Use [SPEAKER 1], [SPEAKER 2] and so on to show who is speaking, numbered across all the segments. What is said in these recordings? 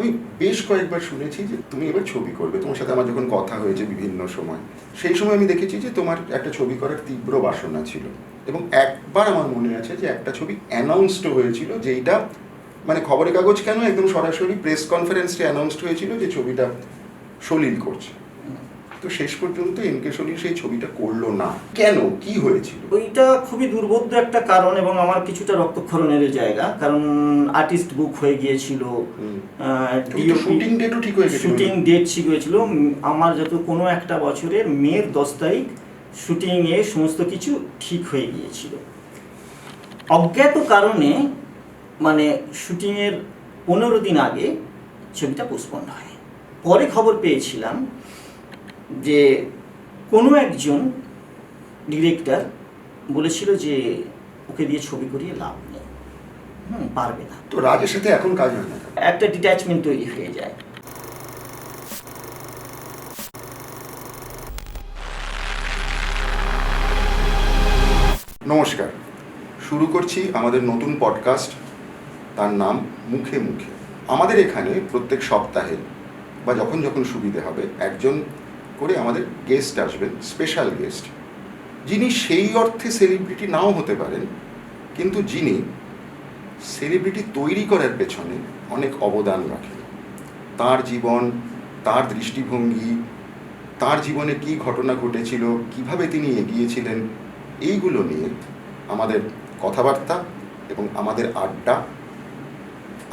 [SPEAKER 1] আমি বেশ কয়েকবার শুনেছি যে তুমি এবার ছবি করবে। তোমার সাথে আমার যখন কথা হয়েছে বিভিন্ন সময়, সেই সময় আমি দেখেছি যে তোমার একটা ছবি করার তীব্র বাসনা ছিল। এবং একবার আমার মনে আছে যে একটা ছবি অ্যানাউন্সড হয়েছিল, যেইটা মানে খবরের কাগজ কেন, একদম সরাসরি প্রেস কনফারেন্সে অ্যানাউন্সড হয়েছিল যে ছবিটা সলিল করছে। তো শেষ পর্যন্ত এনকে সলিল সেই ছবিটা করল না। কেন? কি হয়েছিল?
[SPEAKER 2] ওইটা খুবই দুর্বোধ্য একটা কারণ এবং আমার কিছুটা রক্তক্ষরণের জায়গা। কারণ আর্টিস্ট বুক হয়ে গিয়েছিল
[SPEAKER 1] শুটিং ডেটও ঠিক হয়ে গেছিল
[SPEAKER 2] শুটিং ডেট ঠিক হয়েছিল। আমার যত কোনো একটা বছরের মের দশ তারিখ শুটিংয়ে সমস্ত কিছু ঠিক হয়ে গিয়েছিল। অজ্ঞাত কারণে মানে শুটিংয়ের পনেরো দিন আগে ছবিটা পোস্টপন্ড হয়। পরে খবর পেয়েছিলাম যে কোনো একজন ডিরেক্টর বলেছিল যে ওকে দিয়ে ছবি করিয়ে লাভ নেই। হুম পারবে না।
[SPEAKER 1] তো রাজের সাথে এখন কাজ হয় না
[SPEAKER 2] একটা ডিট্যাচমেন্ট তৈরি হয়ে যায়।
[SPEAKER 1] নমস্কার। শুরু করছি আমাদের নতুন পডকাস্ট তার নাম মুখে মুখে। আমাদের এখানে প্রত্যেক সপ্তাহে বা যখন যখন সুবিধে হবে একজন করে আমাদের গেস্ট আসবেন স্পেশাল গেস্ট যিনি সেই অর্থে সেলিব্রিটি নাও হতে পারেন, কিন্তু যিনি সেলিব্রিটি তৈরি করার পেছনে অনেক অবদান রাখেন। তার জীবন, তার দৃষ্টিভঙ্গি, তার জীবনে কি ঘটনা ঘটেছিল, কীভাবে তিনি এগিয়েছিলেন, এইগুলো নিয়ে আমাদের কথাবার্তা এবং আমাদের আড্ডা।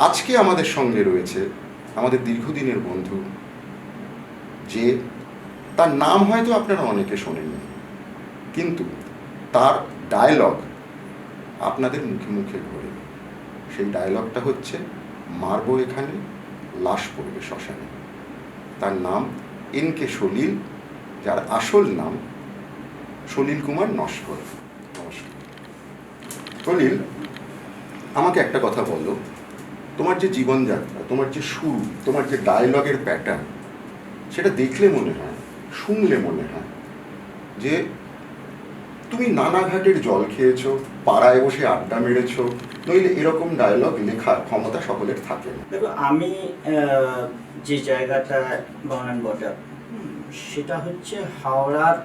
[SPEAKER 1] আজকে আমাদের সঙ্গে রয়েছে আমাদের দীর্ঘদিনের বন্ধু, যে তার নাম হয়তো আপনারা অনেকে শোনেননি। কিন্তু তার ডায়লগ আপনাদের মুখে মুখে ঘোরে সেই ডায়লগটা হচ্ছে মারবো এখানে, লাশ পড়বে শ্মশানে। তার নাম এন কে সলিল, যার আসল নাম সলিল কুমার নস্কর। সলিল, আমাকে একটা কথা বলো। তোমার যে জীবনযাত্রা, তোমার যে সুর তোমার যে ডায়লগের প্যাটার্ন সেটা দেখলে মনে হয় শুনলে মনে হয় যে তুমি নানা ঘাটের জল খেয়েছো, পাড়ায় বসে আড্ডা মেরেছো, নইলে এরকম ডায়লগ লেখার ক্ষমতা সকলের থাকে না।
[SPEAKER 2] দেখো, আমি যে জায়গাটা বর্ন অ্যান্ড বটার সেটা হচ্ছে হাওড়ার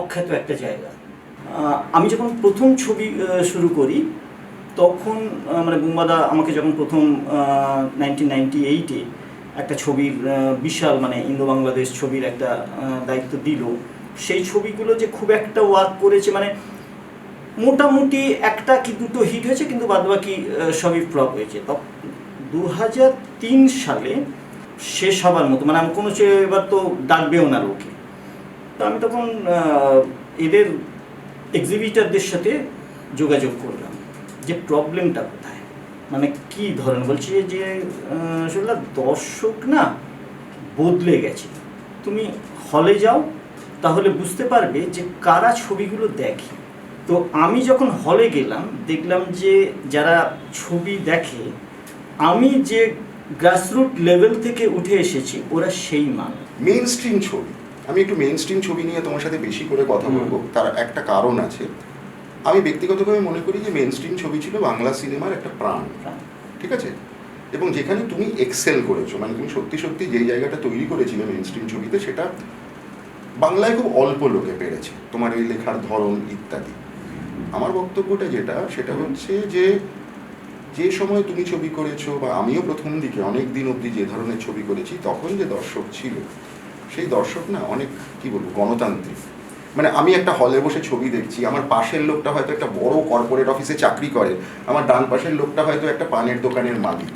[SPEAKER 2] অখ্যাত একটা জায়গা। আমি যখন প্রথম ছবি শুরু করি, তখন মানে বুম্বাদা আমাকে যখন প্রথম নাইনটিন নাইনটি এইটে একটা ছবির বিশাল মানে ইন্দো বাংলাদেশ ছবির একটা দায়িত্ব দিল। সেই ছবিগুলো যে খুব একটা ওয়ার্ক করেছে মানে মোটামুটি একটা কি দুটো হিট হয়েছে, কিন্তু বাদবাকি সবই ফ্লপ হয়েছে। তো দু হাজার তিন সালে শেষ হবার মতো মানে আমি কোনো এবার তো ডাকবেও না লোকে। তো আমি তখন এদের এক্সিবিটারদের সাথে যোগাযোগ করলাম যে প্রবলেমটা কোথায়? মানে কি ধরেন? বলছি যে শুনলাম দর্শক না বদলে গেছে। তুমি হলে যাও তাহলে বুঝতে পারবে যে কারা ছবিগুলো দেখে। তো আমি যখন হলে গেলাম দেখলাম যে যারা ছবি দেখে আমি যে গ্রাসরুট লেভেল থেকে উঠে এসেছি ওরা সেই মানুষ।
[SPEAKER 1] মেইন স্ট্রিম ছবি। আমি একটু মেইন স্ট্রিম ছবি নিয়ে তোমার সাথে বেশি করে কথা বলব। তার একটা কারণ আছে। আমি ব্যক্তিগতভাবে মনে করি যে মেইন স্ট্রিম ছবি ছিল বাংলা সিনেমার একটা প্রাণ। ঠিক আছে? এবং যেখানে তুমি এক্সেল করেছ মানে তুমি সত্যি সত্যি যেই জায়গাটা তৈরি করেছিলে মেইন স্ট্রিম ছবিতে, সেটা বাংলায় খুব অল্প লোকে পেরেছে। তোমার এই লেখার ধরন ইত্যাদি। আমার বক্তব্যটা যেটা, সেটা হচ্ছে যে যে সময় তুমি ছবি করেছ, বা আমিও প্রথম দিকে অনেক দিন অবধি যে ধরনের ছবি করেছি, তখন যে দর্শক ছিল, সেই দর্শক না অনেক, কি বলব, গণতান্ত্রিক। মানে আমি একটা হলে বসে ছবি দেখছি আমার পাশের লোকটা হয়তো একটা বড় কর্পোরেট অফিসে চাকরি করে আমার ডান পাশের লোকটা হয়তো একটা পানের দোকানের মালিক।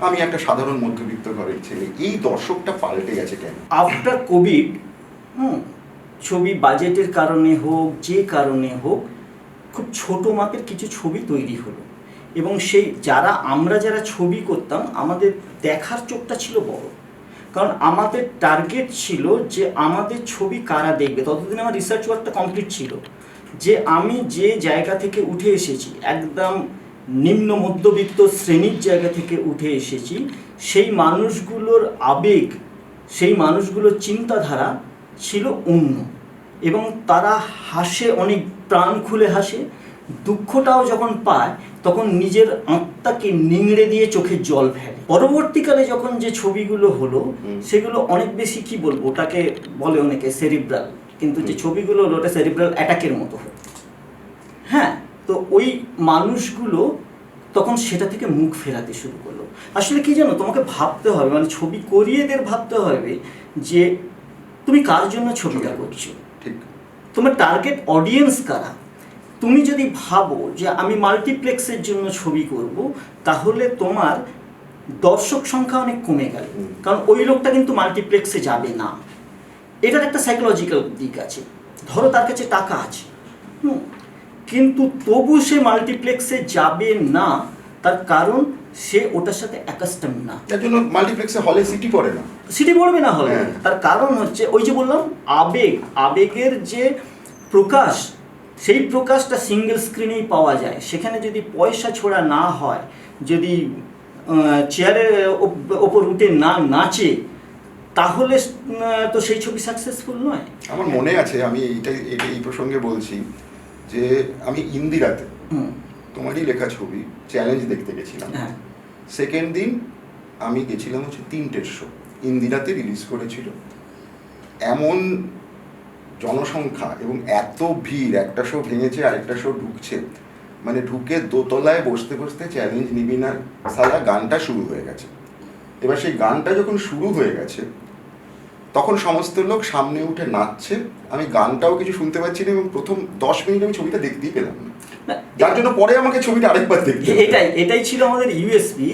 [SPEAKER 1] আমি একটা সাধারণ মধ্যবিত্ত ঘরের ছেলে এই দর্শকটা পাল্টে গেছে কেন?
[SPEAKER 2] আফটার কোভিড হুম ছবি বাজেটের কারণে হোক যে কারণে হোক খুব ছোট মাপের কিছু ছবি তৈরি হলো। এবং সেই যারা আমরা যারা ছবি করতাম আমাদের দেখার চোখটা ছিল বড়। কারণ আমাদের টার্গেট ছিল যে আমাদের ছবি কারা দেখবে। ততদিন আমার রিসার্চ ওয়ার্কটা কমপ্লিট ছিল। যে আমি যে জায়গা থেকে উঠে এসেছি, একদম নিম্ন মধ্যবিত্ত শ্রেণির জায়গা থেকে উঠে এসেছি, সেই মানুষগুলোর আবেগ, সেই মানুষগুলোর চিন্তাধারা ছিল অন্য। এবং তারা হাসে, অনেক প্রাণ খুলে হাসে। দুঃখটাও যখন পায় তখন নিজের আত্মাকে নিংড়ে দিয়ে চোখের জল ফেলে। পরবর্তীকালে যখন যে ছবিগুলো হলো সেগুলো অনেক বেশি কি বলব ওটাকে বলে অনেকে সেরিব্রাল কিন্তু যে ছবিগুলো হলো ওটা সেরিব্রাল অ্যাটাকের মতো। হতো হ্যাঁ তো ওই মানুষগুলো তখন সেটা থেকে মুখ ফেরাতে শুরু করল। আসলে কি জানো তোমাকে ভাবতে হবে মানে ছবি করিয়েদের ভাবতে হবে যে তুমি কার জন্য ছবিটা করছ?
[SPEAKER 1] ঠিক।
[SPEAKER 2] তোমার টার্গেট অডিয়েন্স কারা? তুমি যদি ভাবো যে আমি মাল্টিপ্লেক্সের জন্য ছবি করব তাহলে তোমার দর্শক সংখ্যা অনেক কমে গেল। কারণ ওই লোকটা কিন্তু মাল্টিপ্লেক্সে যাবে না। এটার একটা সাইকোলজিক্যাল দিক আছে। ধরো তার কাছে টাকা আছে। হুম। কিন্তু তবু সে মাল্টিপ্লেক্সে যাবে না তার কারণ সে ওটার সাথে অ্যাকাস্টম না।
[SPEAKER 1] যার জন্য মাল্টিপ্লেক্সে হলে সিটি পড়ে না।
[SPEAKER 2] সিটি পড়বে না হলে
[SPEAKER 1] হ্যাঁ।
[SPEAKER 2] তার কারণ হচ্ছে ওই যে বললাম আবেগ। আবেগের যে প্রকাশ সেই প্রকাশটা সিঙ্গেল স্ক্রিনেই পাওয়া যায়। সেখানে যদি পয়সা ছোড়া না হয় যদি চেয়ারের ওপর উঠে না নাচে তাহলে তো সেই ছবি সাকসেসফুল নয়।
[SPEAKER 1] আমার মনে আছে আমি এইটা এই প্রসঙ্গে বলছি যে আমি ইন্দিরাতে তোমারই লেখা ছবি চ্যালেঞ্জ দেখতে গেছিলাম।
[SPEAKER 2] হ্যাঁ।
[SPEAKER 1] সেকেন্ড দিন আমি গেছিলাম হচ্ছে তিনটের শো ইন্দিরাতে রিলিজ করেছিল। এমন জনসংখ্যা এবং এত ভিড় একটা শো ভেঙেছে আরেকটা শো ঢুকছে। মানে ঢুকে দোতলায় বসতে বসতে চ্যালেঞ্জ নিবি না সারা গানটা শুরু হয়ে গেছে। এবার সেই গানটা যখন শুরু হয়ে গেছে তখন সমস্ত লোক সামনে উঠে নাচছে। আমি গানটাও কিছু শুনতে পাচ্ছি না এবং প্রথম দশ মিনিট আমি ছবিটা দেখতেই পেলাম না।
[SPEAKER 2] না,
[SPEAKER 1] যার জন্য পরে আমাকে ছবিটা আরেকবার দেখতে
[SPEAKER 2] এটাই এটাই ছিল আমাদের ইউএসপি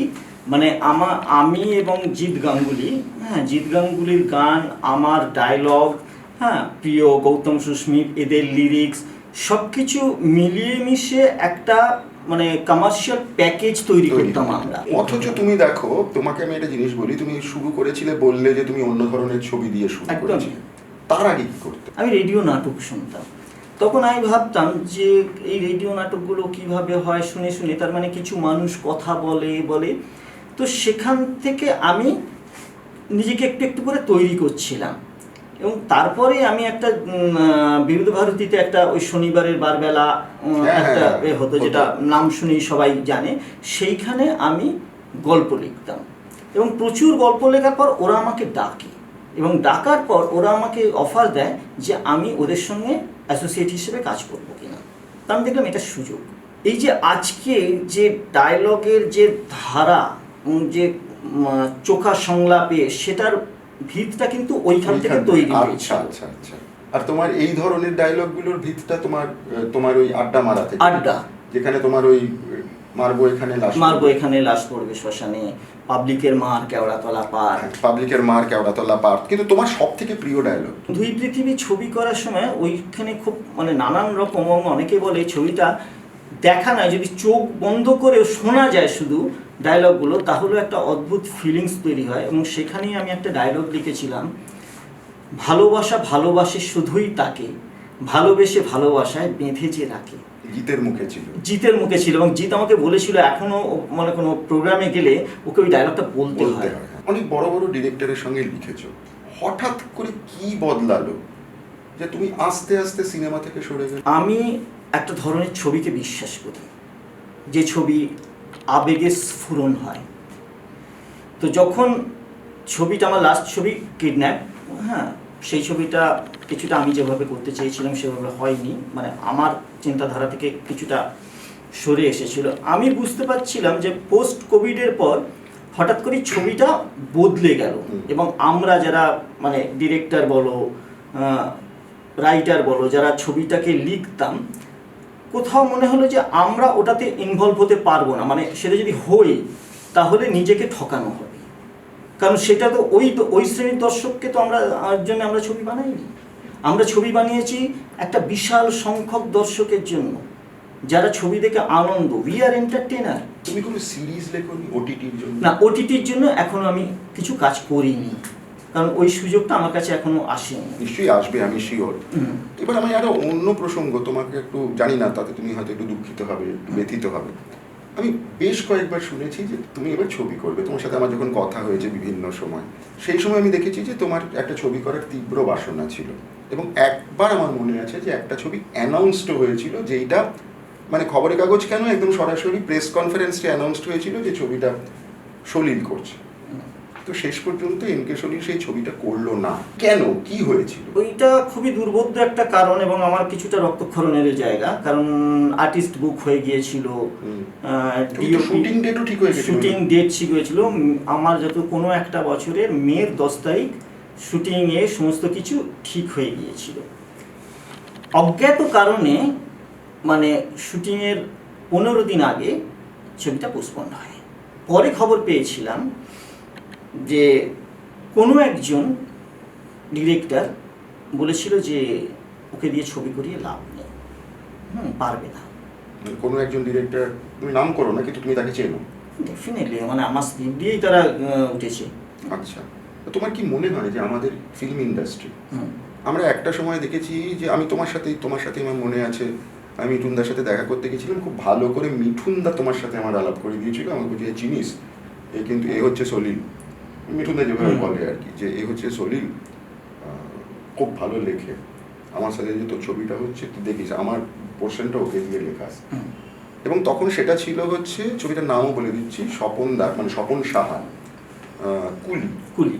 [SPEAKER 2] মানে আমা আমি এবং জিৎ গাঙ্গুলি হ্যাঁ জিৎ গাঙ্গুলির গান আমার ডায়লগ হ্যাঁ প্রিয় গৌতম সুস্মিত এদের লিরিক্স সব কিছু মিলিয়ে মিশে একটা মানে কমার্শিয়াল প্যাকেজ তৈরি করতাম আমরা।
[SPEAKER 1] অথচ তুমি দেখো তোমাকে আমি একটা জিনিস বলি তুমি শুরু করেছিলে বললে যে তুমি অন্য ধরনের ছবি দিয়ে শুরু। করেছিলে। তার আগে কি করতে?
[SPEAKER 2] আমি রেডিও নাটক শুনতাম। তখন আমি ভাবতাম যে এই রেডিও নাটকগুলো কীভাবে হয় শুনে শুনে তার মানে কিছু মানুষ কথা বলে বলে। তো সেখান থেকে আমি নিজেকে একটু একটু করে তৈরি করছিলাম। এবং তারপরে আমি একটা বিরুদ্ধ ভারতীতে একটা ওই শনিবারের বারবেলা উম,
[SPEAKER 1] হ্যাঁ,
[SPEAKER 2] একটা
[SPEAKER 1] হ্যাঁ,
[SPEAKER 2] এ হতো
[SPEAKER 1] হতো।
[SPEAKER 2] যেটা নাম শুনেই সবাই জানে। সেইখানে আমি গল্প লিখতাম। এবং প্রচুর গল্প লেখার পর ওরা আমাকে ডাকে। এবং ডাকার পর ওরা আমাকে অফার দেয় যে আমি ওদের সঙ্গে অ্যাসোসিয়েট হিসেবে কাজ করব কিনা। তা আমি দেখলাম এটা সুযোগ। এই যে আজকে যে ডায়লগের যে ধারা যে চোখা সংলাপে সেটার ভিতটা কিন্তু ওইখান থেকে তৈরি
[SPEAKER 1] আচ্ছা আচ্ছা আচ্ছা। আর তোমার এই ধরনের ডায়লগগুলোর ভিতটা তোমার তোমার ওই আড্ডা মারা থেকে
[SPEAKER 2] আড্ডা।
[SPEAKER 1] যেখানে তোমার ওই মারবো এখানে লাশ
[SPEAKER 2] মারবো এখানে লাশ পড়বে শ্মশানে। পাবলিকের মার কেওড়াতলা পার
[SPEAKER 1] পাবলিকের মার কেওড়াতলা পার্ট কিন্তু তোমার সব থেকে প্রিয় ডায়লগ
[SPEAKER 2] দুই পৃথিবী ছবি করার সময় ওইখানে খুব মানে নানান রকম অনেকে বলে ছবিটা দেখা নয় যদি চোখ বন্ধ করে শোনা যায় শুধু ডায়লগগুলো তাহলে একটা অদ্ভুত ফিলিংস তৈরি হয়। এবং সেখানেই আমি একটা ডায়লগ লিখেছিলাম ভালোবাসা ভালোবাসে শুধুই তাকে ভালোবেসে ভালোবাসায় বেঁধে যে রাখে।
[SPEAKER 1] জিতের মুখে ছিল।
[SPEAKER 2] জিতের মুখে ছিল এবং জিত আমাকে বলেছিল এখনও মানে কোনো প্রোগ্রামে গেলে ওকে ওই ডায়লগটা বলতে হয়।
[SPEAKER 1] হয়। অনেক বড় বড় ডিরেক্টরের সঙ্গে লিখেছো। হঠাৎ করে কি বদলালো? যে তুমি আস্তে আস্তে সিনেমা থেকে সরে গেলে।
[SPEAKER 2] আমি একটা ধরনের ছবিকে বিশ্বাস করি। যে ছবি আবেগে স্ফুরণ হয়। তো যখন ছবিটা আমার লাস্ট ছবি কিডন্যাপ হ্যাঁ সেই ছবিটা কিছুটা আমি যেভাবে করতে চেয়েছিলাম সেভাবে হয়নি। মানে আমার চিন্তাধারা থেকে কিছুটা সরে এসেছিল। আমি বুঝতে পারছিলাম যে পোস্ট কোভিডের পর হঠাৎ করে ছবিটা বদলে গেল। এবং আমরা যারা মানে ডিরেক্টর বলো রাইটার বলো যারা ছবিটাকে লিখতাম কোথাও মনে হলো যে আমরা ওটাতে ইনভলভ হতে পারব না মানে সেটা যদি হই তাহলে নিজেকে ঠকানো হবে। কারণ সেটা তো ওই তো ওই শ্রেণির দর্শককে তো আমরা আর জন্য আমরা ছবি বানাইনি। আমরা ছবি বানিয়েছি একটা বিশাল সংখ্যক দর্শকের জন্য যারা ছবি দেখে আনন্দ। উই আর এন্টারটেনার
[SPEAKER 1] তুমি কোনো সিরিজ লেখনি ওটিটির জন্য?
[SPEAKER 2] না ওটিটির জন্য এখনও আমি কিছু কাজ করিনি। কারণ ওই সুযোগটা আমার কাছে এখনও আসেনি।
[SPEAKER 1] নিশ্চয়ই আসবে আমি শিওর এবার আমি আরও অন্য প্রসঙ্গ তোমাকে একটু জানি না তাতে তুমি হয়তো একটু দুঃখিত হবে একটু ব্যথিত হবে। আমি বেশ কয়েকবার শুনেছি যে তুমি এবার ছবি করবে। তোমার সাথে আমার যখন কথা হয়েছে বিভিন্ন সময় সেই সময় আমি দেখেছি যে তোমার একটা ছবি করার তীব্র বাসনা ছিল। এবং একবার আমার মনে আছে যে একটা ছবি অ্যানাউন্সড হয়েছিল যেইটা মানে খবরের কাগজ কেন একদম সরাসরি প্রেস কনফারেন্সে অ্যানাউন্সড হয়েছিল যে ছবিটা সলিল করছে। তো শেষ পর্যন্ত এম কে সলিল সেই ছবিটা করল না। কেন? কি হয়েছিল?
[SPEAKER 2] ওইটা খুবই দুর্বোধ্য একটা কারণ এবং আমার কিছুটা রক্তক্ষরণের জায়গা। কারণ আর্টিস্ট বুক হয়ে গিয়েছিল
[SPEAKER 1] শুটিং ডেটও ঠিক হয়ে গেছিল।
[SPEAKER 2] শুটিং ডেট ঠিক হয়েছিল। আমার যত কোনো একটা বছরের মের দশ তারিখ শুটিংয়ে সমস্ত কিছু ঠিক হয়ে গিয়েছিল। অজ্ঞাত কারণে মানে শুটিংয়ের পনেরো দিন আগে ছবিটা পোস্টপন্ড হয়। পরে খবর পেয়েছিলাম যে কোনো একজন ডিরেক্টর বলেছিল যে ওকে দিয়ে ছবি করিয়ে লাভ নেই। হুম পারবে না।
[SPEAKER 1] মানে কোনো একজন ডিরেক্টর তুমি নাম করো না কিন্তু তুমি তাকে চেনো।
[SPEAKER 2] ডেফিনেটলি মানে আমার স্ক্রিপ্ট দিয়েই তারা উঠেছে।
[SPEAKER 1] আচ্ছা তোমার কি মনে হয় যে আমাদের ফিল্ম ইন্ডাস্ট্রি। আমরা একটা সময় দেখেছি যে আমি তোমার সাথে তোমার সাথে আমার মনে আছে আমি মিঠুনদার সাথে দেখা করতে গেছিলাম খুব ভালো করে মিঠুনদা তোমার সাথে আমার আলাপ করে দিয়েছিল আমাকে "এ চিনিস? এ কিন্তু এ হচ্ছে সলিল। মিঠুনদা যেভাবে বলে আর কি যে এই হচ্ছে সলিল খুব ভালো লেখে। আমার সাথে যে তোর ছবিটা হচ্ছে তুই দেখিস আমার পোর্শনটা ওকে দিয়ে লেখা আছে। এবং তখন সেটা ছিল হচ্ছে ছবিটার নামও বলে দিচ্ছি স্বপন দা মানে স্বপন সাহা কুলি।
[SPEAKER 2] কুলি।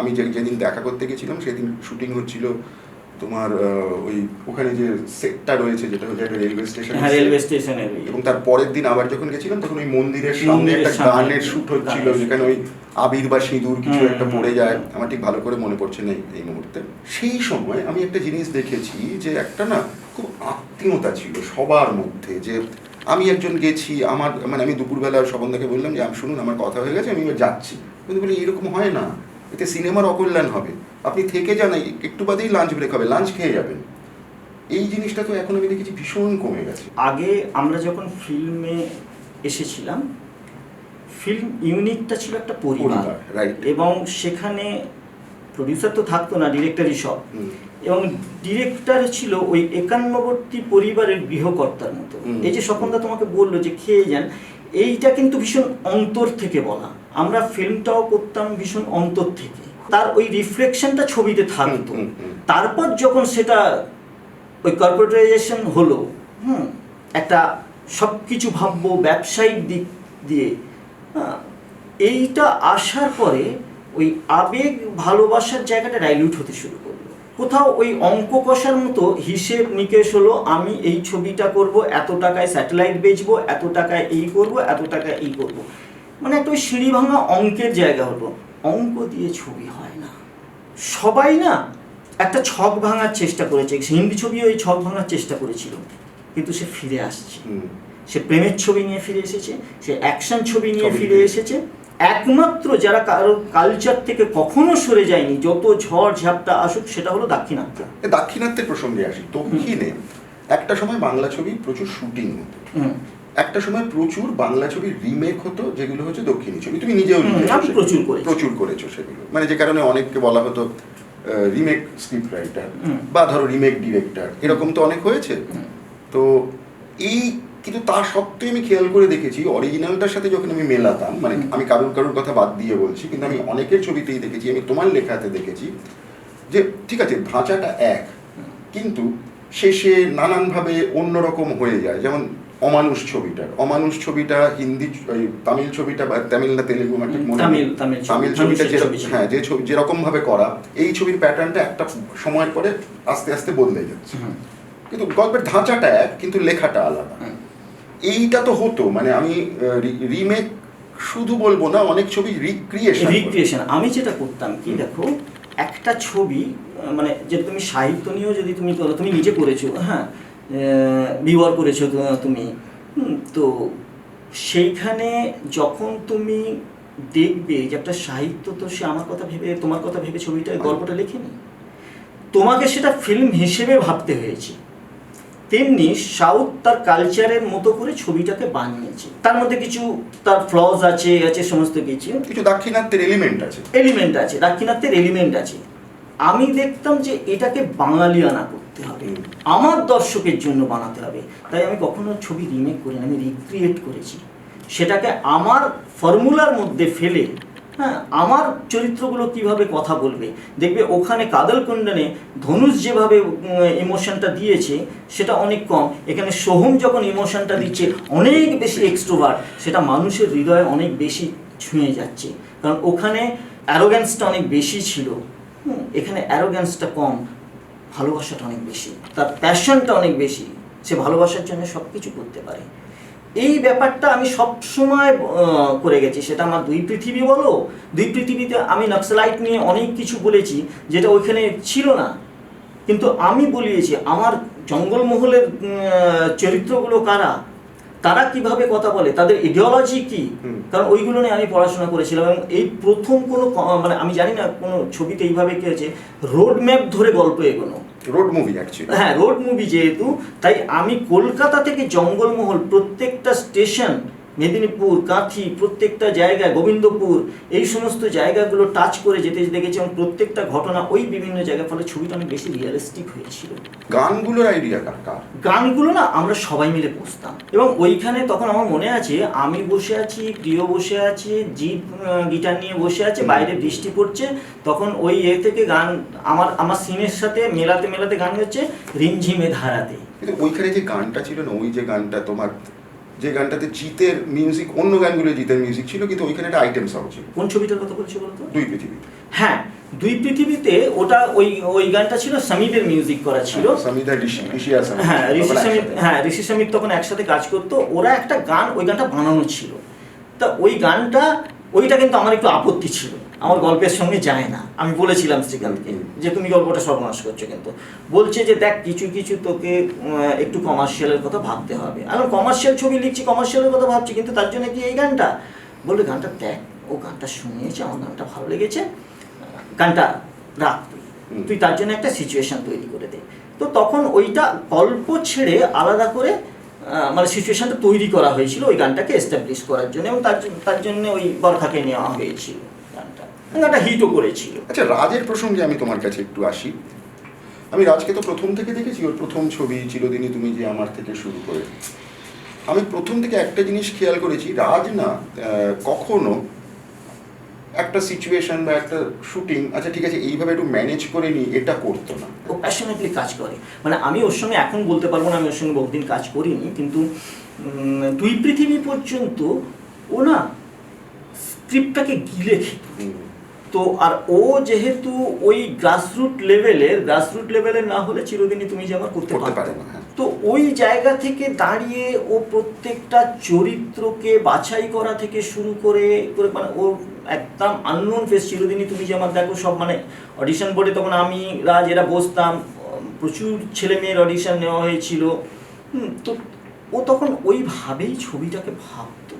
[SPEAKER 1] আমি যে যেদিন দেখা করতে গেছিলাম সেদিন শুটিং হচ্ছিল তোমার ওই ওখানে যে সেটটা রয়েছে যেটা হচ্ছে একটা রেলওয়ে স্টেশন
[SPEAKER 2] হ্যাঁ রেলওয়ে স্টেশনের
[SPEAKER 1] এবং তার পরের দিন আবার যখন গেছিলাম তখন ওই মন্দিরের সামনে একটা গানের শুট হচ্ছিল যেখানে ওই আবির বা সিঁদুর কিছু একটা পড়ে যায়। আমার ঠিক ভালো করে মনে পড়ছে না এই- মুহূর্তে। সেই সময় আমি একটা জিনিস দেখেছি যে একটা না খুব আত্মীয়তা ছিল সবার মধ্যে যে আমি একজন গেছি আমার মানে আমি দুপুরবেলা স্বপনদাকে বললাম যে আমি শুনুন আমার কথা হয়ে গেছে আমি এবার যাচ্ছি। কিন্তু বলি এরকম হয় না। এতে সিনেমার অকল্যাণ হবে। আপনি থেকে যান এই একটু বাদেই লাঞ্চ ব্রেক হবে লাঞ্চ খেয়ে যাবেন। এই জিনিসটা তো এখন আমি দেখেছি ভীষণ কমে গেছে।
[SPEAKER 2] আগে আমরা যখন ফিল্মে এসেছিলাম ফিল্ম ইউনিটটা ছিল একটা পরিবার।
[SPEAKER 1] পরিবার রাইট
[SPEAKER 2] এবং সেখানে প্রডিউসার তো থাকতো না ডিরেক্টরই সব। এবং ডিরেক্টর ছিল ওই একান্নবর্তী পরিবারের গৃহকর্তার মতো। এই যে স্বপনদা তোমাকে বলল যে খেয়ে যান এইটা কিন্তু ভীষণ অন্তর থেকে বলা। আমরা ফিল্মটাও করতাম ভীষণ অন্তর থেকে। তার ওই রিফ্লেকশনটা ছবিতে থাকতো। তারপর যখন সেটা ওই কর্পোরেটাইজেশন হলো হুম একটা সব কিছু ভাববো ব্যবসায়িক দিক দিয়ে হ্যাঁ, এইটা আসার পরে ওই আবেগ ভালোবাসার জায়গাটা ডাইলিউট হতে শুরু করল। কোথাও ওই অঙ্ক কষার মতো হিসেব নিকেশ হলো আমি এই ছবিটা করব এত টাকায় স্যাটেলাইট বেচবো এত টাকায় এই করব এত টাকায় এই করব। মানে একটা ওই সিঁড়ি ভাঙা অঙ্কের জায়গা হলো। অঙ্ক দিয়ে ছবি হয় না। সবাই না একটা ছক ভাঙার চেষ্টা করেছে। হিন্দি ছবি ওই ছক ভাঙার চেষ্টা করেছিল। কিন্তু সে ফিরে আসছে। সে প্রেমের ছবি নিয়ে ফিরে এসেছে। সে অ্যাকশন ছবি নিয়ে ফিরে এসেছে। একমাত্র যারা কারও কালচার থেকে কখনো সরে যায়নি যত ঝড় ঝাপটা আসুক সেটা হলো দাক্ষিণাত্য।
[SPEAKER 1] দাক্ষিণাত্যের প্রসঙ্গে আসি। দক্ষিণে একটা সময় বাংলা ছবি প্রচুর শুটিং হতো।
[SPEAKER 2] হুম।
[SPEAKER 1] একটা সময় প্রচুর বাংলা ছবি রিমেক হতো যেগুলো হচ্ছে দক্ষিণী ছবি। তুমি নিজেও।
[SPEAKER 2] প্রচুর করেছি।
[SPEAKER 1] প্রচুর করেছ সেগুলো। মানে যে কারণে অনেককে বলা হতো রিমেক স্ক্রিপ্ট রাইটার বা ধরো রিমেক ডিরেক্টর এরকম তো অনেক হয়েছে। তো এই কিন্তু তা সত্ত্বেও আমি খেয়াল করে দেখেছি অরিজিনালটার সাথে যখন আমি মেলাতাম মানে আমি কারুর কারুর কথা বাদ দিয়ে বলছি কিন্তু আমি অনেকের ছবিতেই দেখেছি আমি তোমার লেখাতে দেখেছি যে ঠিক আছে ধাঁচাটা এক কিন্তু শেষে নানানভাবে অন্যরকম হয়ে যায়। যেমন অমানুষ ছবিটার অমানুষ ছবিটা হিন্দি তামিল ছবিটা বা তামিল না তেলেগু আমার ঠিক মনে
[SPEAKER 2] তামিল তামিল ছবি,
[SPEAKER 1] তামিল ছবিটা। হ্যাঁ যে ছবি যেরকম ভাবে করা এই ছবির প্যাটার্নটা একটা সময়ের পরে আস্তে আস্তে বদলে যাচ্ছে। কিন্তু গল্পের ধাঁচাটা এক কিন্তু লেখাটা আলাদা। এইটা তো হতো মানে আমি রিমেক শুধু বলব না অনেক ছবি রিক্রিয়েশন
[SPEAKER 2] রিক্রিয়েশন আমি যেটা করতাম কি দেখো একটা ছবি মানে যে তুমি সাহিত্য নিয়েও যদি তুমি করো তুমি নিজে করেছ হ্যাঁ বিবর করেছ তুমি। তো সেইখানে যখন তুমি দেখবে যে একটা সাহিত্য তো সে আমার কথা ভেবে তোমার কথা ভেবে ছবিটা গল্পটা লেখেনি। তোমাকে সেটা ফিল্ম হিসেবে ভাবতে হয়েছে। তেমনি সাউথ তার কালচারের মতো করে ছবিটাকে বানিয়েছে। তার মধ্যে কিছু তার ফ্লজ আছে আছে সমস্ত কিছু।
[SPEAKER 1] কিছু দাক্ষিণাত্যের এলিমেন্ট আছে।
[SPEAKER 2] এলিমেন্ট আছে দাক্ষিণাত্যের এলিমেন্ট আছে। আমি দেখতাম যে এটাকে বাঙালিয়ানা করতে হবে। আমার দর্শকের জন্য বানাতে হবে। তাই আমি কখনো ছবি রিমেক করি না, আমি রিক্রিয়েট করেছি। সেটাকে আমার ফর্মুলার মধ্যে ফেলে হ্যাঁ আমার চরিত্রগুলো কীভাবে কথা বলবে? দেখবে ওখানে কাদল কুণ্ডনে ধনুষ যেভাবে ইমোশনটা দিয়েছে, সেটা অনেক কম। এখানে সোহম যখন ইমোশনটা দিচ্ছে, অনেক বেশি এক্সট্রোভার্ট সেটা মানুষের হৃদয়ে অনেক বেশি ছুঁয়ে যাচ্ছে। কারণ ওখানে অ্যারোগ্যান্সটা অনেক বেশি ছিল। এখানে অ্যারোগ্যান্সটা কম। ভালোবাসাটা অনেক বেশি, তার প্যাশনটা অনেক বেশি, সে ভালোবাসার জন্য সব কিছু করতে পারে। এই ব্যাপারটা আমি সব সময় করে গেছি, সেটা আমার দুই পৃথিবী বলো, দুই পৃথিবীতে আমি নক্সালাইট নিয়ে অনেক কিছু বলেছি, যেটা ওইখানে ছিল না। কিন্তু আমি বলিয়েছি, আমার জঙ্গলমহলের চরিত্রগুলো কারা? তারা কীভাবে কথা বলে? তাদের ইডিওলজি কি। কারণ ওইগুলো নিয়ে আমি পড়াশোনা করেছিলাম এবং এই প্রথম কোনো মানে আমি জানি না কোনো ছবিতে এইভাবে কি হয়েছে রোড ম্যাপ ধরে গল্প এগোনো।
[SPEAKER 1] রোড মুভি অ্যাকচুয়ালি
[SPEAKER 2] হ্যাঁ রোড মুভি যেহেতু তাই আমি কলকাতা থেকে জঙ্গলমহল প্রত্যেকটা স্টেশন মেদিনীপুর কাঁথি প্রত্যেকটা জায়গায় গোবিন্দপুর এই সমস্ত জায়গাগুলো টাচ করে যেতে দেখেছি এবং প্রত্যেকটা ঘটনা ওই বিভিন্ন জায়গার ফলে ছবিটা অনেক বেশি রিয়েলিস্টিক হয়েছিল।
[SPEAKER 1] গানগুলোর আইডিয়া কার
[SPEAKER 2] গানগুলো না আমরা সবাই মিলে বসতাম এবং ওইখানে তখন আমার মনে আছে আমি বসে আছি প্রিয় বসে আছে জিৎ গিটার নিয়ে বসে আছে বাইরে বৃষ্টি পড়ছে তখন ওই এ থেকে গান আমার আমার সিনের সাথে মেলাতে মেলাতে গান হচ্ছে রিমঝিমে ধারাতে।
[SPEAKER 1] ওইখানে যে গানটা ছিল না ওই যে গানটা তোমার যে গানটাতে জিতের মিউজিক অন্য গানগুলো জিতের মিউজিক ছিল কিন্তু ওইখানে একটা আইটেম সং ছিল।
[SPEAKER 2] কোন ছবিটার কথা বলছো বলতো?
[SPEAKER 1] দুই পৃথিবী
[SPEAKER 2] হ্যাঁ দুই পৃথিবীতে ওটা ওই ওই গানটা ছিল সমীরের মিউজিক করা ছিল।
[SPEAKER 1] ঋষি আর
[SPEAKER 2] হ্যাঁ ঋষি
[SPEAKER 1] তখন
[SPEAKER 2] হ্যাঁ ঋষি সমীর তখন একসাথে কাজ করতো। ওরা একটা গান ওই গানটা বানানো ছিল। তা ওই গানটা ওইটা কিন্তু আমার একটু আপত্তি ছিল। আমার গল্পের সঙ্গে যায় না। আমি বলেছিলাম শ্রীকান্তকে। যে তুমি গল্পটা সর্বনাশ করছ কিন্তু। বলছে যে দেখ কিছু কিছু তোকে একটু কমার্শিয়ালের কথা ভাবতে হবে। আমি কমার্শিয়াল ছবি লিখছি কমার্শিয়ালের কথা ভাবছি কিন্তু তার জন্য কি এই গানটা? বললে গানটা দেখ ও গানটা শুনিয়েছে আমার গানটা ভালো লেগেছে। গানটা রাখ তুই। তুই তার জন্য একটা সিচুয়েশন তৈরি করে দে। তো তখন ওইটা গল্প ছেড়ে আলাদা করে মানে সিচুয়েশনটা তৈরি করা হয়েছিল ওই গানটাকে এস্টাবলিশ করার জন্য এবং তার জন্য- তার জন্য ওই বরখাকে নেওয়া হয়েছিল। গানটা হিটও করেছিল।
[SPEAKER 1] আচ্ছা রাজের প্রসঙ্গে আমি তোমার কাছে একটু আসি। আমি রাজকে তো প্রথম থেকে দেখেছি ওর প্রথম ছবি চিরদিনই তুমি যে আমার থেকে শুরু করে। আমি প্রথম থেকে একটা জিনিস খেয়াল করেছি রাজ না কখনো একটা সিচুয়েশন বা একটা শুটিং আচ্ছা ঠিক আছে এইভাবে একটু ম্যানেজ করে নি এটা করতো না।
[SPEAKER 2] ও প্যাশনেটলি কাজ করে। মানে আমি ওর সঙ্গে এখন বলতে পারব না আমি ওর সঙ্গে বহুদিন কাজ করিনি কিন্তু দুই পৃথিবী পর্যন্ত ও না স্ক্রিপ্টটাকে গিলে খেত। তো আর ও যেহেতু ওই গ্রাসরুট লেভেলের গ্রাসরুট লেভেলের না হলে চিরদিনই তুমি যে আমার করতে পারতে
[SPEAKER 1] না হ্যাঁ।
[SPEAKER 2] তো ওই জায়গা থেকে দাঁড়িয়ে ও প্রত্যেকটা চরিত্রকে বাছাই করা থেকে শুরু করে করে মানে ও একদম আননোন ফেস চিরদিনই তুমি যে আমার দেখো সব মানে অডিশন বোর্ডে তখন আমি রাজ এরা বসতাম প্রচুর ছেলে মেয়ের অডিশন নেওয়া হয়েছিল। হুম, তো ও তখন ওইভাবেই ছবিটাকে ভাবতো।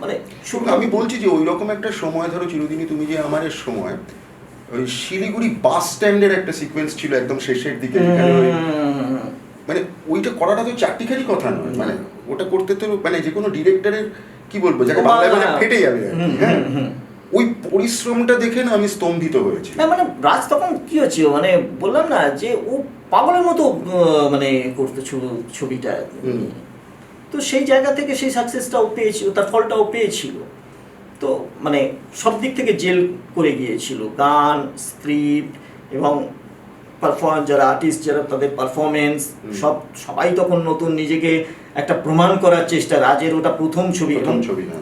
[SPEAKER 2] মানে
[SPEAKER 1] শুধু আমি বলছি যে ওই রকম একটা সময় ধরো চিরদিনই তুমি যে আমার সময় ওই শিলিগুড়ি বাস স্ট্যান্ডের একটা সিকোয়েন্স ছিল একদম শেষের দিকে মানে ওইটা করাটা তো চারটিখানি কথা নয় মানে ওটা করতে তো মানে যে কোনো ডিরেক্টরের কি বলব যাকে বাংলায় মানে ফেটে যাবে হ্যাঁ। ওই পরিশ্রমটা দেখে না আমি স্তম্ভিত হয়েছি
[SPEAKER 2] হ্যাঁ মানে রাজ তখন কি হচ্ছে মানে বললাম না যে ও পাগলের মতো মানে করতো ছবিটা। তো সেই জায়গা থেকে সেই সাকসেসটাও পেয়েছিল তার ফলটাও পেয়েছিল। তো মানে সব দিক থেকে জেল করে গিয়েছিল। গান স্ক্রিপ্ট এবং পারফর্ম যারা আর্টিস্ট যারা তাদের পারফরমেন্স সব সবাই তখন নতুন নিজেকে একটা প্রমাণ করার চেষ্টা। রাজের ওটা প্রথম ছবি।
[SPEAKER 1] প্রথম ছবি না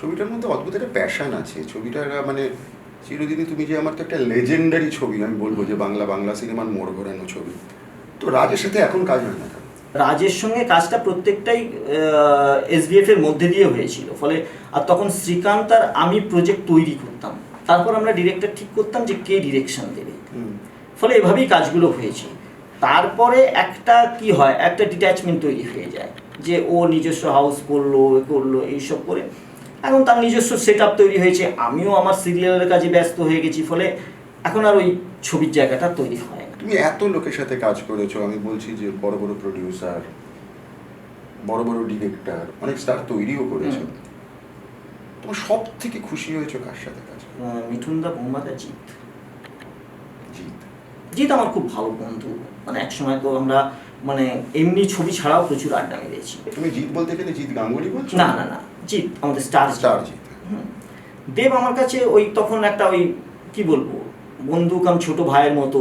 [SPEAKER 1] ছবিটার মধ্যে অদ্ভুত একটা প্যাশন আছে। ছবিটা মানে চিরদিনই তুমি যে আমার তো একটা লেজেন্ডারি ছবি আমি বলব যে বাংলা বাংলা সিনেমার মোড় ঘোরানো ছবি। তো রাজের সাথে এখন কাজ হয় না?
[SPEAKER 2] রাজের সঙ্গে কাজটা প্রত্যেকটাই এসডিএফ এর মধ্যে দিয়ে হয়েছিল। ফলে আর তখন শ্রীকান্ত আর আমি প্রজেক্ট তৈরি করতাম। তারপর আমরা ডিরেক্টর ঠিক করতাম যে কে ডিরেকশন দেবে। ফলে এভাবেই কাজগুলো হয়েছে। তারপরে একটা কি হয় একটা ডিট্যাচমেন্ট তৈরি হয়ে যায়। যে ও নিজস্ব হাউস করল করল এইসব করে। এখন তার নিজস্ব সেট তৈরি হয়েছে। আমিও আমার সিরিয়ালের কাজে ব্যস্ত হয়ে গেছি। ফলে এখন আর ওই ছবির জায়গাটা তৈরি হয়
[SPEAKER 1] তুমি এত লোকের সাথে কাজ করেছ আমি বলছি যে বড় বড় প্রডিউসার বড় বড় ডিরেক্টর অনেক স্টার তৈরিও করেছ। তোমার সব থেকে খুশি হয়েছো কার সাথে কাজ
[SPEAKER 2] মিঠুনদা বোম্বাদা জিৎ।
[SPEAKER 1] জিৎ।
[SPEAKER 2] জিৎ আমার খুব ভালো বন্ধু। মানে একসময় তো আমরা মানে এমনি ছবি ছাড়াও প্রচুর আড্ডা মেরেছি।
[SPEAKER 1] তুমি জিৎ বলতে গেলে জিৎ গাঙ্গুলি বলছো?
[SPEAKER 2] না না না জিৎ আমাদের স্টার
[SPEAKER 1] স্টার জিৎ।
[SPEAKER 2] দেব আমার কাছে ওই তখন একটা ওই কি বলব বন্ধু কাম ছোট ভাইয়ের মতো।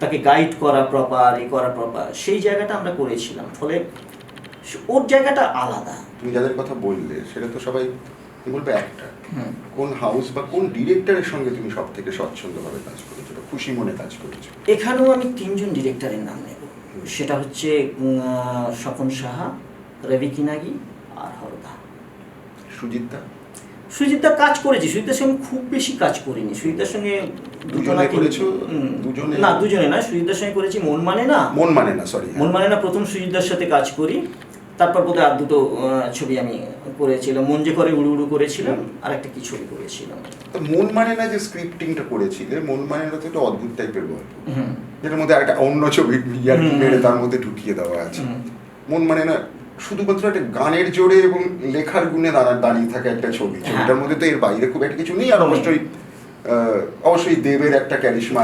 [SPEAKER 2] তাকে গাইড করা প্রপার এ করা প্রপার সেই জায়গাটা আমরা করেছিলাম। ফলে ওর জায়গাটা আলাদা।
[SPEAKER 1] তুমি যাদের কথা বললে সেটা তো সবাই বলবে একটা। কোন হাউস বা কোন ডিরেক্টরের সঙ্গে তুমি সব থেকে স্বচ্ছন্দভাবে কাজ করেছ খুশি মনে কাজ করেছ?
[SPEAKER 2] এখানেও আমি তিনজন ডিরেক্টরের নাম নেব। সেটা হচ্ছে স্বপন সাহা রবি কিনাগি আর হরদা।
[SPEAKER 1] সুজিতদা
[SPEAKER 2] কাজ করেছি সুজিতার সঙ্গে খুব বেশি কাজ করিনি। সুজিতার সঙ্গে
[SPEAKER 1] দুজনে করেছ? দুজনে?
[SPEAKER 2] না দুজনে না সুজিতার সঙ্গে করেছি মন মানে না।
[SPEAKER 1] মন মানে না সরি
[SPEAKER 2] মন মানে না প্রথম সুজিতদার সাথে কাজ করি। তারপর বোধহয় আর দুটো ছবি আমি করেছিলাম। মন যে করে উড়ু উড়ু করেছিলাম আর একটা কি ছবি করেছিলাম।
[SPEAKER 1] মন মানে না যে স্ক্রিপ্টিংটা করেছিলে মন মানে না তো একটা অদ্ভুত টাইপের গল্প।
[SPEAKER 2] হুম,
[SPEAKER 1] যেটার মধ্যে একটা অন্য ছবি মেরে তার মধ্যে ঢুকিয়ে দেওয়া আছে। মন মানে না শুধুমাত্র একটা গানের জোরে এবং লেখার গুণে দাঁড়া দাঁড়িয়ে থাকা একটা ছবি।
[SPEAKER 2] হ্যাঁ।
[SPEAKER 1] ছবিটার মধ্যে তো এর বাইরে খুব একটা কিছু নেই আর অবশ্যই অবশ্যই দেবের একটা ক্যারিশমা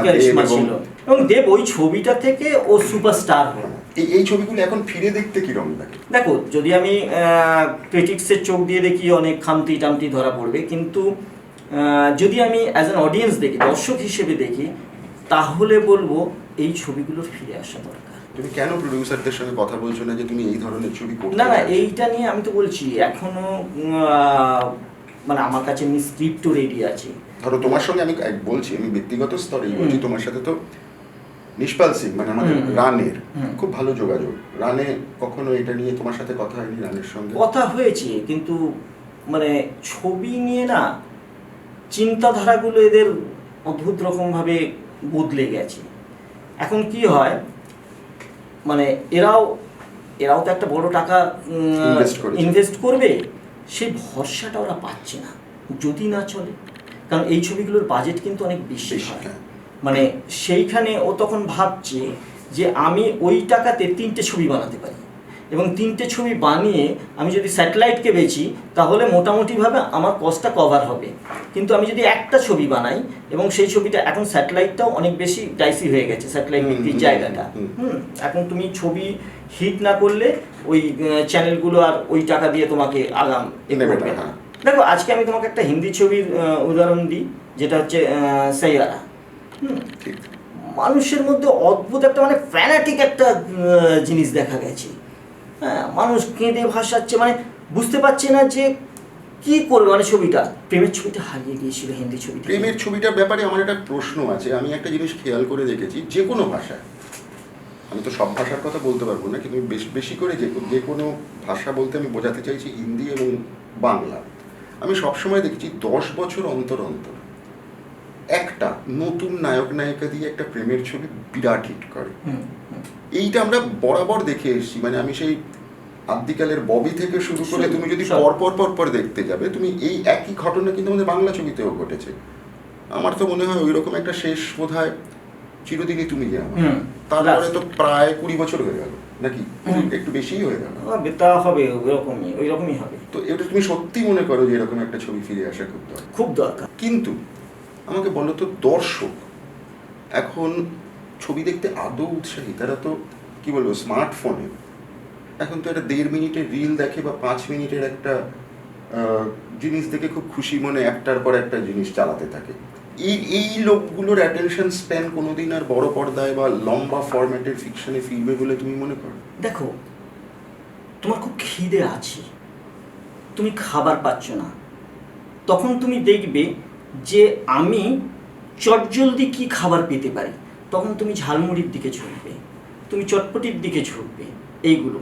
[SPEAKER 1] এবং
[SPEAKER 2] দেব ওই ছবিটা থেকে ও সুপারস্টার হলো।
[SPEAKER 1] এই এই ছবিগুলো এখন ফিরে দেখতে কীরকম লাগে?
[SPEAKER 2] দেখো যদি আমি ক্রিটিক্সের চোখ দিয়ে দেখি অনেক খামতি টামতি ধরা পড়বে। কিন্তু আহ, যদি আমি অ্যাজ অ্যান অডিয়েন্স দেখি দর্শক হিসেবে দেখি তাহলে বলব এই ছবিগুলোর ফিরে আসা দরকার।
[SPEAKER 1] তুমি কেন প্রডিউসারদের সঙ্গে কথা বলছো না যে তুমি এই ধরনের ছবি করতে
[SPEAKER 2] না না এইটা নিয়ে আমি তো বলছি এখনও মানে আমার কাছে এমনি স্ক্রিপ্টও রেডি আছে।
[SPEAKER 1] ধরো তোমার সঙ্গে আমি বলছি আমি ব্যক্তিগত স্তরেই বলছি তোমার সাথে তো নিষ্পাল সিং মানে আমাদের রানের খুব ভালো যোগাযোগ। রানে কখনো এটা নিয়ে তোমার সাথে কথা হয়নি রানের সঙ্গে?
[SPEAKER 2] কথা হয়েছে কিন্তু মানে ছবি নিয়ে না চিন্তাধারাগুলো এদের অদ্ভুত রকমভাবে বদলে গেছে। এখন কি হয় মানে এরাও এরাও তো একটা বড় টাকা ইনভেস্ট করবে সেই ভরসাটা ওরা পাচ্ছে না যদি না চলে। কারণ এই ছবিগুলোর বাজেট কিন্তু অনেক বেশি হ্যাঁ। মানে সেইখানে ও তখন ভাবছে যে আমি ওই টাকাতে তিনটে ছবি বানাতে পারি। এবং তিনটে ছবি বানিয়ে আমি যদি স্যাটেলাইটকে বেচি তাহলে মোটামুটিভাবে আমার কস্টটা কভার হবে। কিন্তু আমি যদি একটা ছবি বানাই এবং সেই ছবিটা এখন স্যাটেলাইটটাও অনেক বেশি ডাইসি হয়ে গেছে স্যাটেলাইট বিক্রির জায়গাটা।
[SPEAKER 1] হুম।
[SPEAKER 2] এখন তুমি ছবি হিট না করলে ওই চ্যানেলগুলো আর ওই টাকা দিয়ে তোমাকে আগাম করবে
[SPEAKER 1] না, হ্যাঁ।
[SPEAKER 2] দেখো আজকে আমি তোমাকে একটা হিন্দি ছবির উদাহরণ দিই যেটা হচ্ছে সাইয়ারা। হুম মানুষের মধ্যে অদ্ভুত একটা মানে ফ্যানাটিক একটা জিনিস দেখা গেছে। হ্যাঁ মানুষ কেঁদে ভাসাচ্ছে মানে বুঝতে পারছে না যে কি করবে মানে ছবিটা। প্রেমের ছবিটা হারিয়ে গিয়েছিল হিন্দি ছবিটা।
[SPEAKER 1] প্রেমের ছবিটার ব্যাপারে আমার একটা প্রশ্ন আছে আমি একটা জিনিস খেয়াল করে দেখেছি যে কোনো ভাষায়। আমি তো সব ভাষার কথা বলতে পারব না কিন্তু বেশ- বেশি করে যে যে কোনো ভাষা বলতে আমি বোঝাতে চাইছি হিন্দি এবং বাংলা। আমি সবসময় দেখেছি দশ বছর অন্তর অন্তর একটা নতুন নায়ক নায়িকা দিয়ে একটা প্রেমের ছবি বিরাট হিট করে। এইটা আমরা বরাবর দেখে এসেছি। মানে আমি সেই আদ্যিকালের ববি থেকে শুরু করে তুমি যদি
[SPEAKER 2] সব।
[SPEAKER 1] পর পর পর পর দেখতে যাবে তুমি এই একই ঘটনা কিন্তু আমাদের বাংলা ছবিতেও ঘটেছে। আমার তো মনে হয় ওইরকম একটা শেষ বোধ হয় চিরদিনই তুমি যে আমার। তারপরে তো প্রায় কুড়ি বছর হয়ে গেল নাকি? একটু বেশিই হয়ে গেল।
[SPEAKER 2] তা হবে ওইরকমই ওই রকমই হবে।
[SPEAKER 1] তো এটা তুমি সত্যি মনে করো যে এরকম একটা ছবি ফিরে আসা খুব দরকার?
[SPEAKER 2] খুব দরকার।
[SPEAKER 1] কিন্তু আমাকে বলো তো দর্শক এখন ছবি দেখতে আদৌ উৎসাহী তারা তো, কি বলব স্মার্টফোনে এখন তো একটা দেড় মিনিটের রিল দেখে বা পাঁচ মিনিটের একটা জিনিস দেখে খুব খুশি মনে একটার পর একটা জিনিস চালাতে থাকে। এই এই লোকগুলোর অ্যাটেনশন স্প্যান কোনোদিন আর বড় পর্দায় বা লম্বা ফরম্যাটের ফিকশনে ফিরবে বলে তুমি মনে করো?
[SPEAKER 2] দেখো, তোমার খুব খিদে আছে। তুমি খাবার পাচ্ছ না। তখন তুমি দেখবে যে আমি চটজলদি কি খাবার পেতে পারি? তখন তুমি ঝালমুড়ির দিকে ঝুঁকবে, তুমি চটপটির দিকে ঝুঁকবে, এইগুলো।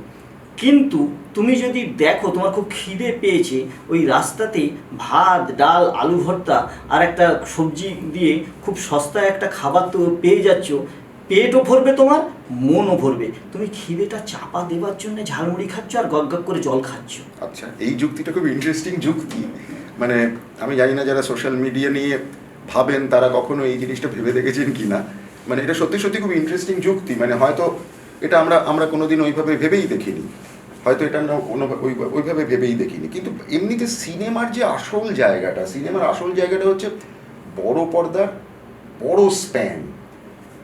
[SPEAKER 2] কিন্তু তুমি যদি দেখো তোমার খুব খিদে পেয়েছে, ওই রাস্তাতে ভাত, ডাল, আলু ভর্তা আর একটা সবজি দিয়ে খুব সস্তায় একটা খাবার তো পেয়ে যাচ্ছ, পেটও ভরবে তোমার, মনও ভরবে। তুমি খিদেটা চাপা দেওয়ার জন্য ঝালমুড়ি খাচ্ছ আর গগ করে জল খাচ্ছ।
[SPEAKER 1] আচ্ছা এই যুক্তিটা খুব ইন্টারেস্টিং যুক্তি। মানে আমি জানি না যারা সোশ্যাল মিডিয়া নিয়ে ভাবেন তারা কখনো এই জিনিসটা ভেবে দেখেছেন কি না মানে এটা সত্যি সত্যি খুব ইন্টারেস্টিং যুক্তি। মানে হয়তো এটা আমরা আমরা কোনোদিন ওইভাবে ভেবেই দেখিনি। হয়তো এটা আমরা কোনো- ওই- ওইভাবে ভেবেই দেখিনি। কিন্তু এমনিতে সিনেমার যে আসল জায়গাটা, সিনেমার আসল জায়গাটা হচ্ছে বড় পর্দার বড় স্প্যান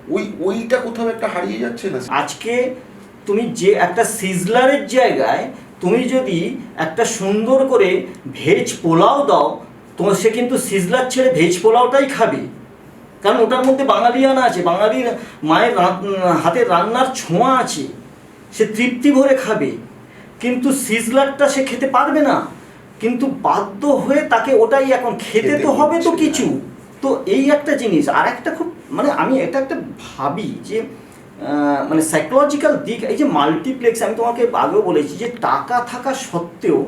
[SPEAKER 1] ওই, ওইটা কোথাও একটা হারিয়ে যাচ্ছে না?
[SPEAKER 2] আজকে তুমি যে একটা সিজলারের জায়গায় তুমি যদি একটা সুন্দর করে ভেজ পোলাও দাও, তো সে কিন্তু সিজলার ছেড়ে ভেজ পোলাওটাই খাবে। কারণ ওটার মধ্যে বাঙালিয়ানা আছে বাঙালির মায়ের হাতের রান্নার ছোঁয়া আছে সে তৃপ্তি ভরে খাবে কিন্তু সিজলারটা সে খেতে পারবে না কিন্তু বাধ্য হয়ে তাকে ওটাই এখন খেতে
[SPEAKER 1] খেতে
[SPEAKER 2] তো হবে তো কিছু। তো এই একটা জিনিস আর একটা খুব মানে আমি এটা একটা ভাবি যে মানে সাইকোলজিক্যাল দিক এই যে মাল্টিপ্লেক্স আমি তোমাকে আগেও বলেছি যে টাকা থাকা সত্ত্বেও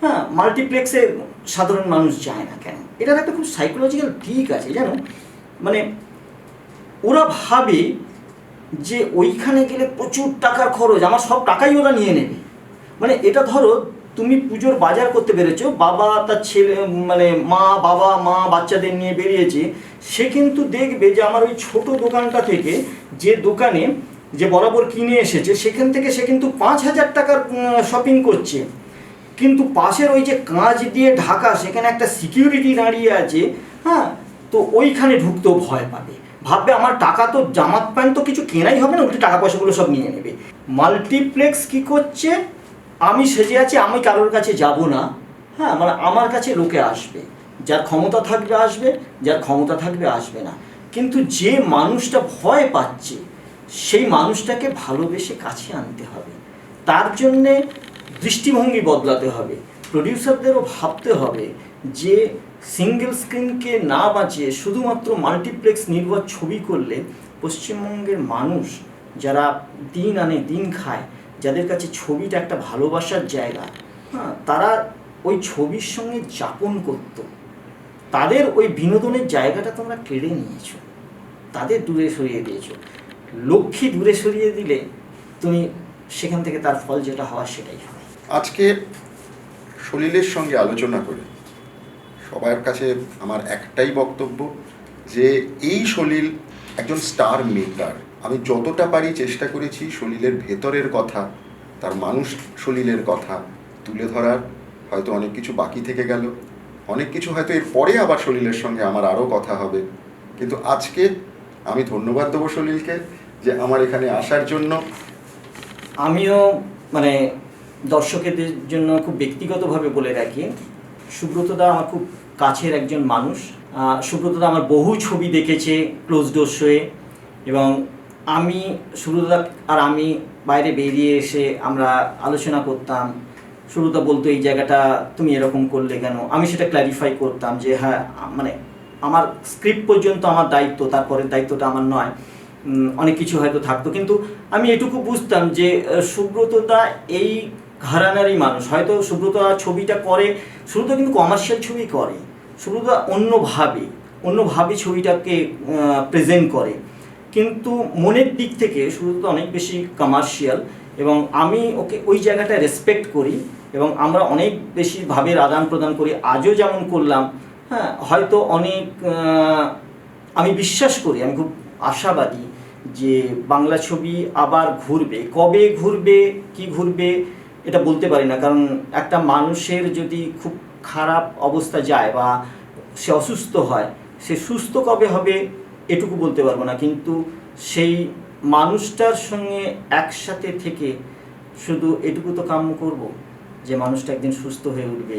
[SPEAKER 2] হ্যাঁ মাল্টিপ্লেক্সে সাধারণ মানুষ যায় না কেন? এটার একটা খুব সাইকোলজিক্যাল দিক আছে জানো? মানে ওরা ভাবে যে ওইখানে গেলে প্রচুর টাকার খরচ, আমার সব টাকাই ওরা নিয়ে নেবে। মানে এটা ধরো, তুমি পুজোর বাজার করতে পেরেছ, বাবা তার ছেলে মানে মা, বাবা, মা বাচ্চাদের নিয়ে বেরিয়েছে, সে কিন্তু দেখবে যে আমার ওই ছোট দোকানটা থেকে যে দোকানে যে বরাবর কিনে এসেছে, সেখান থেকে সে কিন্তু পাঁচ হাজার টাকার শপিং করছে। কিন্তু পাশের ওই যে কাঁচ দিয়ে ঢাকা, সেখানে একটা সিকিউরিটি দাঁড়িয়ে আছে হ্যাঁ তো ওইখানে ঢুকতেও ভয় পাবে। ভাববে আমার টাকা তো, জামাত প্যান্ট তো কিছু কেনাই হবে না, উল্টে টাকা পয়সাগুলো সব নিয়ে নেবে। মাল্টিপ্লেক্স কি করছে? আমি সেজে আছি, আমি কারোর কাছে যাব না। হ্যাঁ মানে আমার কাছে লোকে আসবে। যার ক্ষমতা থাকবে, আসবে। যার ক্ষমতা থাকবে, আসবে না। কিন্তু যে মানুষটা ভয় পাচ্ছে, সেই মানুষটাকে ভালোবেসে কাছে আনতে হবে। তার জন্যে দৃষ্টিভঙ্গি বদলাতে হবে। প্রডিউসারদেরও ভাবতে হবে যে সিঙ্গেল স্ক্রিনকে না বাঁচিয়ে শুধুমাত্র মাল্টিপ্লেক্স নির্ভর ছবি করলে পশ্চিমবঙ্গের মানুষ যারা দিন আনে দিন খায়, যাদের কাছে ছবিটা একটা ভালোবাসার জায়গা হ্যাঁ তারা ওই ছবির সঙ্গে যাপন করতো। তাদের ওই বিনোদনের জায়গাটা তোমরা কেড়ে নিয়েছো। তাদের দূরে সরিয়ে দিয়েছ। লক্ষ্মী দূরে সরিয়ে দিলে তুমি সেখান থেকে তার ফল যেটা হওয়া সেটাই হবে।
[SPEAKER 1] আজকে সলিলের সঙ্গে আলোচনা করে সবার কাছে আমার একটাই বক্তব্য যে এই সলিল একজন স্টার মেকার। আমি যতটা পারি চেষ্টা করেছি সলিলের ভেতরের কথা, তার মানুষ সলিলের কথা তুলে ধরার। হয়তো অনেক কিছু বাকি থেকে গেল। অনেক কিছু হয়তো এর পরে আবার সলিলের সঙ্গে আমার আরও কথা হবে। কিন্তু আজকে আমি ধন্যবাদ দেবো সলিলকে যে আমার এখানে আসার জন্য।
[SPEAKER 2] আমিও মানে দর্শকদের জন্য খুব ব্যক্তিগতভাবে বলে রাখি সুব্রতদা আমার খুব কাছের একজন মানুষ। সুব্রতদা আমার বহু ছবি দেখেছে ক্লোজ ডোর শোয়ে এবং আমি সুব্রতদা আর আমি বাইরে বেরিয়ে এসে আমরা আলোচনা করতাম। সুব্রতদা বলতো, এই জায়গাটা তুমি এরকম করলে কেন? আমি সেটা ক্ল্যারিফাই করতাম যে হ্যাঁ মানে আমার স্ক্রিপ্ট পর্যন্ত আমার দায়িত্ব তারপরের দায়িত্বটা আমার নয়। অনেক কিছু হয়তো থাকতো। কিন্তু আমি এটুকু বুঝতাম যে সুব্রতদা এই ঘরানারই মানুষ। হয়তো সুব্রতদা ছবিটা করে, সুব্রত কিন্তু কমার্শিয়াল ছবি করে। সুব্রতদা অন্যভাবে অন্যভাবে ছবিটাকে প্রেজেন্ট করে। কিন্তু মনের দিক থেকে সুব্রত অনেক বেশি কমার্শিয়াল এবং আমি ওকে ওই জায়গাটা রেসপেক্ট করি এবং আমরা অনেক বেশি ভাবের আদান প্রদান করি। আজও যেমন করলাম হ্যাঁ হয়তো অনেক আমি বিশ্বাস করি, আমি খুব আশাবাদী যে বাংলা ছবি আবার ঘুরবে। কবে ঘুরবে, কি ঘুরবে এটা বলতে পারি না। কারণ একটা মানুষের যদি খুব খারাপ অবস্থা যায় বা সে অসুস্থ হয়, সে সুস্থ কবে হবে এটুকু বলতে পারব না। কিন্তু সেই মানুষটার সঙ্গে একসাথে থেকে শুধু এটুকু তো কাম্য করব যে মানুষটা একদিন সুস্থ হয়ে উঠবে,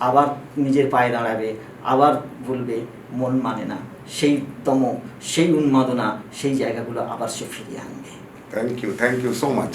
[SPEAKER 2] আবার নিজের পায়ে দাঁড়াবে, আবার বলবে, মন মানে না। সেই তম, সেই উন্মাদনা, সেই জায়গাগুলো আবার সে ফিরিয়ে আনবে।
[SPEAKER 1] Thank you thank you so much